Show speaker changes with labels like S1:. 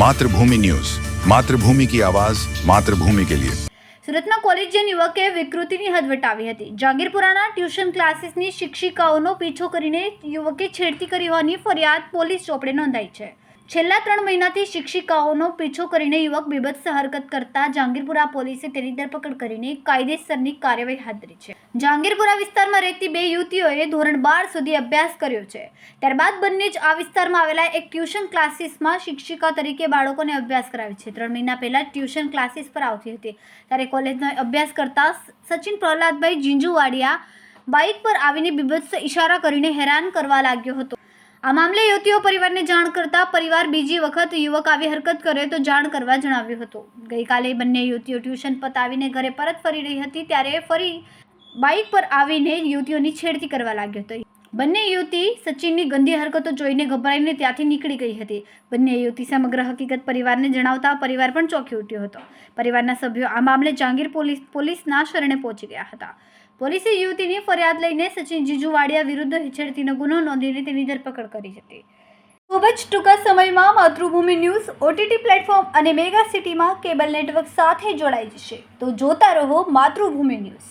S1: Mathrubhumi news. Mathrubhumi કી આવાજ, માતૃભૂમિ કે લિયે.
S2: સુરતના કોલેજિયન યુવકે વિકૃતિની હદ વટાવી હતી. જાગીરપુરાના ટ્યુશન ક્લાસીસની શિક્ષિકાઓનો પીછો કરીને યુવકે છેડતી કરી હોવાની ફરિયાદ પોલીસ ચોપડે નોંધાઈ છે. છેલ્લા ત્રણ મહિનાથી શિક્ષિકાઓનો પીછો કરીને યુવક બીભત્સ હરકત કરતા જાંગીરપુરા પોલીસે તેની ધરપકડ કરીને કાયદેસરની કાર્યવાહી હાથ ધરી છે. જહાંગીરપુરા વિસ્તારમાં રહેતી બે યુવતીઓએ ધોરણ બાર સુધી અભ્યાસ કર્યો છે. ત્યારબાદ બંને જ આ વિસ્તારમાં આવેલા એક ટ્યુશન ક્લાસીસમાં શિક્ષિકા તરીકે બાળકોને અભ્યાસ કરાવે છે. ત્રણ મહિના પહેલા ટ્યુશન ક્લાસીસ પર આવતી હતી. ત્યારે કોલેજનો અભ્યાસ કરતા સચિન પ્રહલાદભાઈ જીંજુવાડિયા બાઇક પર આવીને બીભત્સ ઇશારા કરીને હેરાન કરવા લાગ્યો હતો. આ મામલે યુવતીઓ પરિવારને જાણ કરતા પરિવાર બીજી વખત યુવક આવી હરકત કરે તો જાણ કરવા જણાવ્યું હતું. ગઈકાલે બંને યુવતીઓ ટ્યુશન પતાવીને ઘરે પરત ફરી રહી હતી ત્યારે ફરી બાઇક પર આવીને યુવતીઓની છેડતી કરવા લાગ્યો હતો. બંને યુવતી સચિનની ગંદી હરકતો જોઈને ગભરાઈને ત્યાંથી નીકળી ગઈ હતી. બંને યુવતી સમગ્ર હકીકત પરિવારને જણાવતા પરિવાર પણ ચોંકી ઉઠ્યો હતો. પરિવારના સભ્યો આ મામલે જાંગીર પોલીસ, પોલીસના શરણે પહોંચી ગયા હતા. પોલીસે યુવતીની ફરિયાદ લઈને સચિન જીજુવાડિયા વિરુદ્ધ હિચડતીનો ગુનો નોંધીને તેની ધરપકડ કરી હતી. ખૂબ જ ટૂંકા સમયમાં માતૃભૂમિ ન્યૂઝ ઓટીટી પ્લેટફોર્મ અને મેગા સિટીમાં કેબલ નેટવર્ક સાથે જોડાઈ જશે. તો જોતા રહો માતૃભૂમિ ન્યૂઝ.